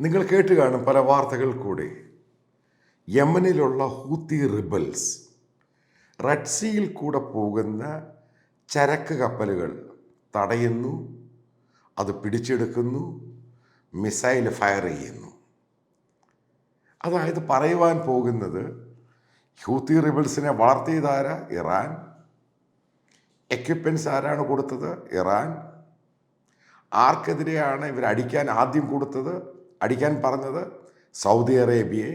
നിങ്ങൾ കേട്ട് കാണും പല വാർത്തകൾ കൂടെ. യമനിലുള്ള ഹൂത്തി റിബൽസ് റെഡ് സീയിൽ കൂടെ പോകുന്ന ചരക്ക് കപ്പലുകൾ തടയുന്നു അത് പിടിച്ചെടുക്കുന്നു മിസൈൽ ഫയർ ചെയ്യുന്നു. അതായത് പറയുവാൻ പോകുന്നത് ഹൂത്തി റിബൽസിനെ വളർത്തിയതാര? ഇറാൻ. എക്യുപ്മെൻസ് ആരാണ് കൊടുത്തത്? ഇറാൻ. ആർക്കെതിരെയാണ് ഇവർ അടിക്കാൻ ആദ്യം കൊടുത്തത്? അടിക്കാൻ പറഞ്ഞത് സൗദി അറേബ്യയെ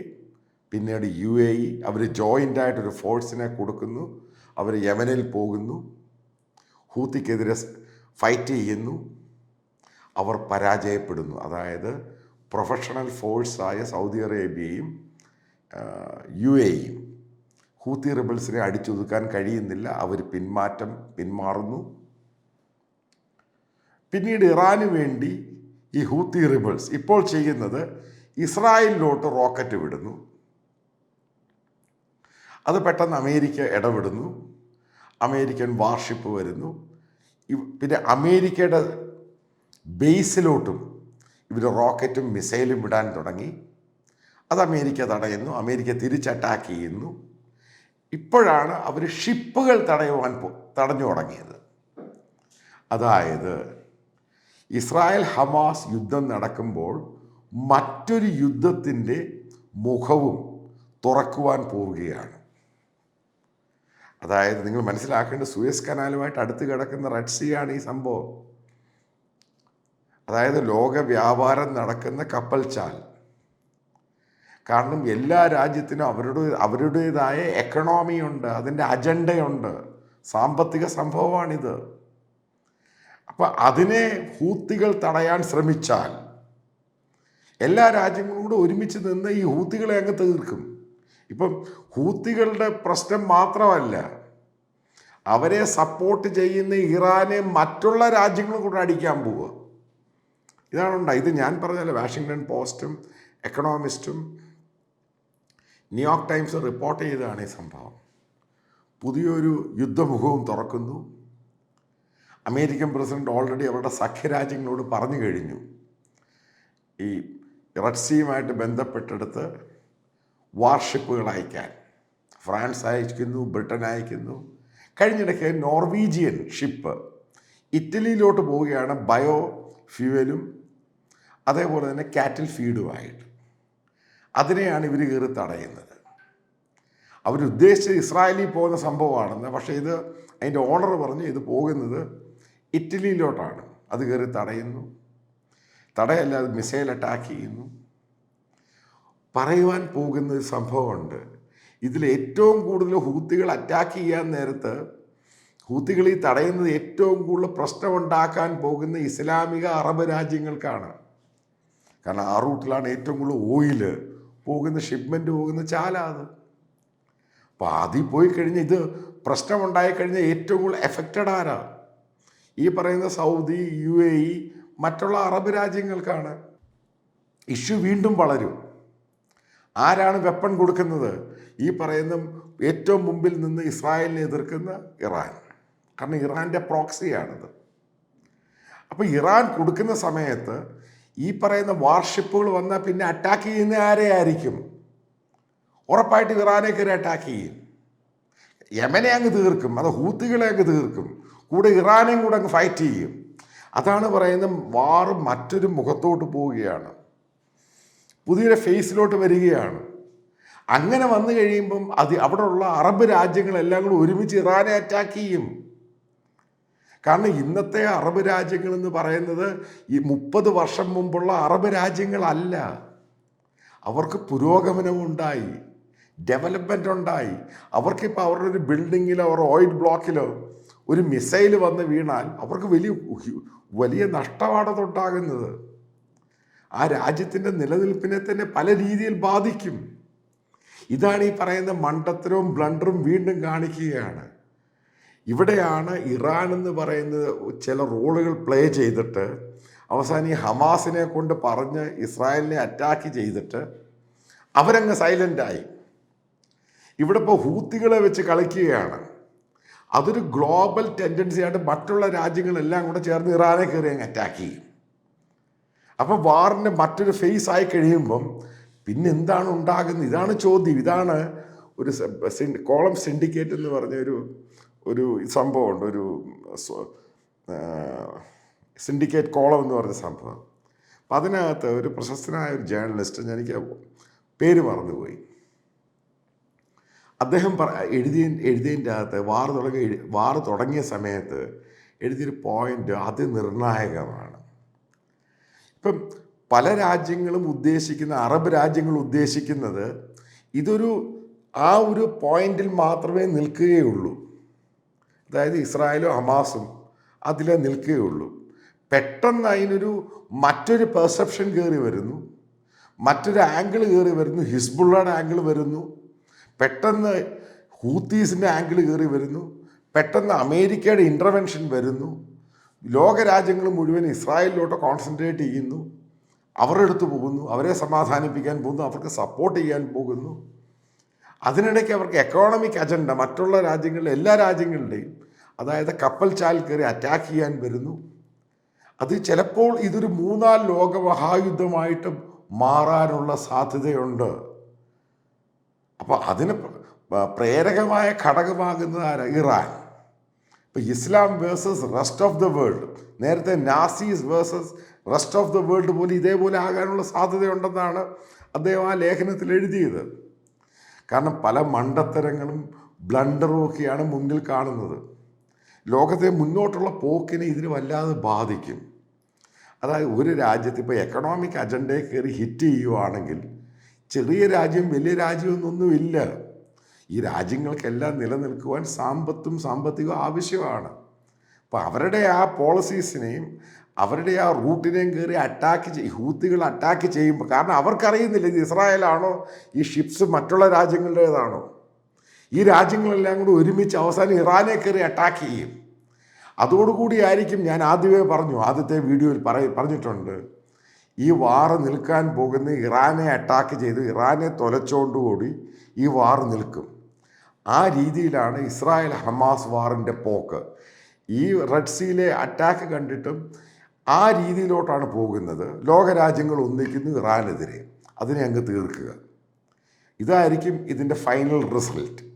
പിന്നീട് യു എ ഇ അവർ ജോയിന്റായിട്ടൊരു ഫോഴ്സിനെ കൊടുക്കുന്നു അവർ യമനിൽ പോകുന്നു ഹൂത്തിക്കെതിരെ ഫൈറ്റ് ചെയ്യുന്നു അവർ പരാജയപ്പെടുന്നു. അതായത് പ്രൊഫഷണൽ ഫോഴ്സായ സൗദി അറേബ്യയും യു എ ഇയും ഹൂത്തി റിബൽസിനെ അടിച്ചൊതുക്കാൻ കഴിയുന്നില്ല. അവർ പിന്മാറ്റം പിന്മാറുന്നു. പിന്നീട് ഇറാന് വേണ്ടി ഈ ഹൂത്തി റിബിൾസ്. ഇപ്പോൾ ചെയ്യുന്നത് ഇസ്രായേലിലോട്ട് റോക്കറ്റ് വിടുന്നു. അത് പെട്ടെന്ന് അമേരിക്ക ഇടപെടുന്നു. അമേരിക്കൻ വാർഷിപ്പ് വരുന്നു. പിന്നെ അമേരിക്കയുടെ ബേസിലോട്ടും ഇവർ റോക്കറ്റും മിസൈലും വിടാൻ തുടങ്ങി. അത് അമേരിക്ക തടയുന്നു. അമേരിക്ക തിരിച്ച് അറ്റാക്ക് ചെയ്യുന്നു. ഇപ്പോഴാണ് അവർ ഷിപ്പുകൾ തടയുവാൻ തടഞ്ഞു തുടങ്ങിയത്. അതായത് ഇസ്രായേൽ ഹമാസ് യുദ്ധം നടക്കുമ്പോൾ മറ്റൊരു യുദ്ധത്തിന്റെ മുഖവും തുറക്കുവാൻ പോവുകയാണ്. അതായത് നിങ്ങൾ മനസ്സിലാക്കേണ്ട സൂയസ് കനാലുമായിട്ട് അടുത്ത് കിടക്കുന്ന റെഡ് സീ ആണ് ഈ സംഭവം. അതായത് ലോക വ്യാപാരം നടക്കുന്ന കപ്പൽ ചാൽ. കാരണം എല്ലാ രാജ്യത്തിനും അവരുടെ അവരുടേതായ എക്കണോമിയുണ്ട് അതിന്റെ അജണ്ടയുണ്ട് സാമ്പത്തിക സംഭവമാണിത്. അപ്പം അതിനെ ഹൂത്തികൾ തടയാൻ ശ്രമിച്ചാൽ എല്ലാ രാജ്യങ്ങളും കൂടെ ഒരുമിച്ച് നിന്ന് ഈ ഹൂത്തികളെ അങ്ങ് തീർക്കും. ഇപ്പം ഹൂത്തികളുടെ പ്രശ്നം മാത്രമല്ല അവരെ സപ്പോർട്ട് ചെയ്യുന്ന ഇറാനെ മറ്റുള്ള രാജ്യങ്ങളും കൂടെ അടിക്കാൻ പോവുക. ഇതാണ് ഉണ്ടായി ഇത് ഞാൻ പറഞ്ഞല്ലോ വാഷിങ്ടൺ പോസ്റ്റും എക്കണോമിസ്റ്റും ന്യൂയോർക്ക് ടൈംസും റിപ്പോർട്ട് ചെയ്തതാണ് ഈ സംഭവം. പുതിയൊരു യുദ്ധമുഖവും തുറക്കുന്നു. അമേരിക്കൻ പ്രസിഡന്റ് ഓൾറെഡി അവരുടെ സഖ്യരാജ്യങ്ങളോട് പറഞ്ഞു കഴിഞ്ഞു. ഈ റെഡ് സീയുമായിട്ട് ബന്ധപ്പെട്ടെടുത്ത് വാർഷിപ്പുകൾ അയക്കാൻ. ഫ്രാൻസ് അയക്കുന്നു ബ്രിട്ടൻ അയക്കുന്നു. കഴിഞ്ഞിടയ്ക്ക് നോർവീജിയൻ ഷിപ്പ് ഇറ്റലിയിലോട്ട് പോവുകയാണ് ബയോ ഫ്യൂവലും അതേപോലെ തന്നെ കാറ്റിൽ ഫീഡുമായിട്ട്. അതിനെയാണ് ഇവർ കയറി തടയുന്നത്. അവരുദ്ദേശിച്ചത് ഇസ്രായേലിൽ പോകുന്ന സംഭവമാണെന്ന് പക്ഷേ ഇത് അതിന്റെ ഓണർ പറഞ്ഞു ഇത് പോകുന്നത് ഇറ്റലിയിലോട്ടാണ്. അത് കയറി തടയുന്നു. തടയല്ല അത് മിസൈൽ അറ്റാക്ക് ചെയ്യുന്നു. പറയുവാൻ പോകുന്ന സംഭവമുണ്ട്. ഇതിൽ ഏറ്റവും കൂടുതൽ ഹൂത്തികൾ അറ്റാക്ക് ചെയ്യാൻ നേരത്ത് ഹൂത്തികൾ ഈ തടയുന്നത് ഏറ്റവും കൂടുതൽ പ്രശ്നമുണ്ടാക്കാൻ പോകുന്ന ഇസ്ലാമിക അറബ് രാജ്യങ്ങൾക്കാണ്. കാരണം ആ റൂട്ടിലാണ് ഏറ്റവും കൂടുതൽ ഓയിൽ പോകുന്ന ഷിപ്മെന്റ് പോകുന്ന ചാല അത്. അപ്പോൾ അതിൽ പോയി കഴിഞ്ഞ് ഇത് പ്രശ്നമുണ്ടായി കഴിഞ്ഞാൽ ഏറ്റവും കൂടുതൽ എഫക്റ്റഡ് ആരാ? ഈ പറയുന്ന സൗദി യു എ ഇ മറ്റുള്ള അറബ് രാജ്യങ്ങൾക്കാണ് ഇഷ്യൂ വീണ്ടും വളരും. ആരാണ് വെപ്പൺ കൊടുക്കുന്നത്? ഈ പറയുന്ന ഏറ്റവും മുമ്പിൽ നിന്ന് ഇസ്രായേലിനെ എതിർക്കുന്ന ഇറാൻ. കാരണം ഇറാന്റെ പ്രോക്സിയാണിത്. അപ്പോൾ ഇറാൻ കൊടുക്കുന്ന സമയത്ത് ഈ പറയുന്ന വാർഷിപ്പുകൾ വന്നാൽ പിന്നെ അറ്റാക്ക് ചെയ്യുന്ന ആരെയായിരിക്കും? ഉറപ്പായിട്ട് ഇറാനെ കയറി അറ്റാക്ക് ചെയ്യും. യമനെ അങ്ങ് തീർക്കും. അത് ഹൂത്തികളെ അങ്ങ് തീർക്കും. കൂടെ ഇറാനെയും കൂടെ അങ്ങ് ഫൈറ്റ് ചെയ്യും. അതാണ് പറയുന്നത് വാറ് മറ്റൊരു മുഖത്തോട്ട് പോവുകയാണ്. പുതിയൊരു ഫേസിലോട്ട് വരികയാണ്. അങ്ങനെ വന്നു കഴിയുമ്പം അത് അവിടെയുള്ള അറബ് രാജ്യങ്ങളെല്ലാം കൂടെ ഒരുമിച്ച് ഇറാനെ അറ്റാക്ക് ചെയ്യും. കാരണം ഇന്നത്തെ അറബ് രാജ്യങ്ങൾ എന്ന് പറയുന്നത് ഈ മുപ്പത് വർഷം മുമ്പുള്ള അറബ് രാജ്യങ്ങളല്ല. അവർക്ക് പുരോഗമനമുണ്ടായി ഡെവലപ്മെന്റ് ഉണ്ടായി. അവർക്കിപ്പോൾ അവരുടെ ഒരു ബിൽഡിങ്ങിലോ അവർ ഓയിൽ ബ്ലോക്കിലോ ഒരു മിസൈൽ വന്ന് വീണാൽ അവർക്ക് വലിയ വലിയ നഷ്ടമാണ് അതുണ്ടാകുന്നത് ആ രാജ്യത്തിന്റെ നിലനിൽപ്പിനെ തന്നെ പല രീതിയിൽ ബാധിക്കും. ഇതാണ് ഈ പറയുന്ന മണ്ടത്തരവും ബ്ലണ്ടറും വീണ്ടും കാണിക്കുകയാണ്. ഇവിടെയാണ് ഇറാൻ എന്ന് പറയുന്നത് ചില റോളുകൾ പ്ലേ ചെയ്തിട്ട് അവസാനം ഈ ഹമാസിനെ കൊണ്ട് പറഞ്ഞ് ഇസ്രായേലിനെ അറ്റാക്ക് ചെയ്തിട്ട് അവരങ്ങ് സൈലന്റായി. ഇവിടെ ഇപ്പോൾ ഹൂത്തികളെ വെച്ച് കളിക്കുകയാണ്. അതൊരു ഗ്ലോബൽ ടെൻഡൻസി ആയിട്ട് മറ്റുള്ള രാജ്യങ്ങളെല്ലാം കൂടെ ചേർന്ന് ഇറാനെ കയറി അങ്ങ് അറ്റാക്ക് ചെയ്യും. അപ്പം വാറിന്റെ മറ്റൊരു ഫേസ് ആയി കഴിയുമ്പം പിന്നെ എന്താണ് ഉണ്ടാകുന്നത്? ഇതാണ് ചോദ്യം. ഇതാണ് ഒരു കോളം സിൻഡിക്കേറ്റ് എന്ന് പറഞ്ഞ ഒരു ഒരു സംഭവമുണ്ട്. ഒരു സിൻഡിക്കേറ്റ് കോളം എന്ന് പറഞ്ഞ സംഭവം. അപ്പം അതിനകത്ത് ഒരു പ്രശസ്തനായ ഒരു ജേർണലിസ്റ്റ് എനിക്ക് പേര് മറന്നുപോയി. അദ്ദേഹം പറ എഴുതിയ എഴുതിയതിന്റെ അകത്ത് വാർ തുടങ്ങി വാർ തുടങ്ങിയ സമയത്ത് എഴുതിയൊരു പോയിന്റ് അതിനിർണായകമാണ്. ഇപ്പം പല രാജ്യങ്ങളും ഉദ്ദേശിക്കുന്ന അറബ് രാജ്യങ്ങൾ ഉദ്ദേശിക്കുന്നത് ഇതൊരു ആ ഒരു പോയിന്റിൽ മാത്രമേ നിൽക്കുകയുള്ളൂ. അതായത് ഇസ്രായേലും ഹമാസും അതിലേ നിൽക്കുകയുള്ളൂ. പെട്ടെന്ന് അതിനൊരു മറ്റൊരു പെർസെപ്ഷൻ കയറി വരുന്നു. മറ്റൊരു ആംഗിൾ കയറി വരുന്നു. ഹിസ്ബുള്ളയുടെ ആംഗിൾ വരുന്നു. പെട്ടെന്ന് ഹൂത്തീസിന്റെ ആംഗിൾ കയറി വരുന്നു. പെട്ടെന്ന് അമേരിക്കയുടെ ഇന്റർവെൻഷൻ വരുന്നു. ലോകരാജ്യങ്ങൾ മുഴുവൻ ഇസ്രായേലിലോട്ട് കോൺസെൻട്രേറ്റ് ചെയ്യുന്നു. അവരുടെ അടുത്ത് പോകുന്നു. അവരെ സമാധാനിപ്പിക്കാൻ പോകുന്നു. അവർക്ക് സപ്പോർട്ട് ചെയ്യാൻ പോകുന്നു. അതിനിടയ്ക്ക് അവർക്ക് എക്കോണമിക് അജണ്ട മറ്റുള്ള രാജ്യങ്ങളിലെ എല്ലാ രാജ്യങ്ങളുടെയും അതായത് കപ്പൽ ചാൽ കയറി അറ്റാക്ക് ചെയ്യാൻ വരുന്നു. അത് ചിലപ്പോൾ ഇതൊരു മൂന്നാം ലോക മഹായുദ്ധമായിട്ട് മാറാനുള്ള സാധ്യതയുണ്ട്. അപ്പോൾ അതിന് പ്രേരകമായ ഘടകമാകുന്നത് ആരാ ഇറാൻ. ഇപ്പോൾ Islam versus rest of the world. നേരത്തെ Nazis versus rest of the world പോലെ ഇതേപോലെ ആകാനുള്ള സാധ്യതയുണ്ടെന്നാണ് അദ്ദേഹം ആ ലേഖനത്തിൽ എഴുതിയത്. കാരണം പല മണ്ടത്തരങ്ങളും ബ്ലണ്ടറും ഒക്കെയാണ് മുന്നിൽ കാണുന്നത്. ലോകത്തെ മുന്നോട്ടുള്ള പോക്കിനെ ഇതിന് വല്ലാതെ ബാധിക്കും. അതായത് ഒരു രാജ്യത്ത് ഇപ്പോൾ എക്കണോമിക് അജണ്ടയെ കയറി ഹിറ്റ് ചെയ്യുവാണെങ്കിൽ ചെറിയ രാജ്യം വലിയ രാജ്യമൊന്നൊന്നുമില്ല ഈ രാജ്യങ്ങൾക്കെല്ലാം നിലനിൽക്കുവാൻ സാമ്പത്തും സാമ്പത്തികവും ആവശ്യമാണ്. അപ്പോൾ അവരുടെ ആ പോളിസീസിനെയും അവരുടെ ആ റൂട്ടിനെയും കയറി അറ്റാക്ക് ചെയ്യും ഹൂത്തികൾ അറ്റാക്ക് ചെയ്യുമ്പോൾ കാരണം അവർക്കറിയുന്നില്ല ഇത് ഇസ്രായേലാണോ ഈ ഷിപ്സ് മറ്റുള്ള രാജ്യങ്ങളുടേതാണോ. ഈ രാജ്യങ്ങളെല്ലാം കൂടി ഒരുമിച്ച് അവസാനം ഇറാനെ കയറി അറ്റാക്ക് ചെയ്യും. അതോടുകൂടി ആയിരിക്കും ഞാൻ ആദ്യമേ പറഞ്ഞു ആദ്യത്തെ വീഡിയോയിൽ പറ പറഞ്ഞിട്ടുണ്ട്. ഈ വാർ നിൽക്കാൻ പോകുന്ന ഇറാനെ അറ്റാക്ക് ചെയ്ത് ഇറാനെ തൊലച്ചോണ്ടുകൂടി ഈ വാർ നിൽക്കും. ആ രീതിയിലാണ് ഇസ്രായേൽ ഹമാസ് വാറിന്റെ പോക്ക്. ഈ റെഡ് സീയിലെ അറ്റാക്ക് കണ്ടിട്ടും ആ രീതിയിലോട്ടാണ് പോകുന്നത്. ലോകരാജ്യങ്ങൾ ഒന്നിക്കുന്നു ഇറാനെതിരെ. അതിനെ അങ്ങ് തീർക്കുക. ഇതായിരിക്കും ഇതിന്റെ ഫൈനൽ റിസൾട്ട്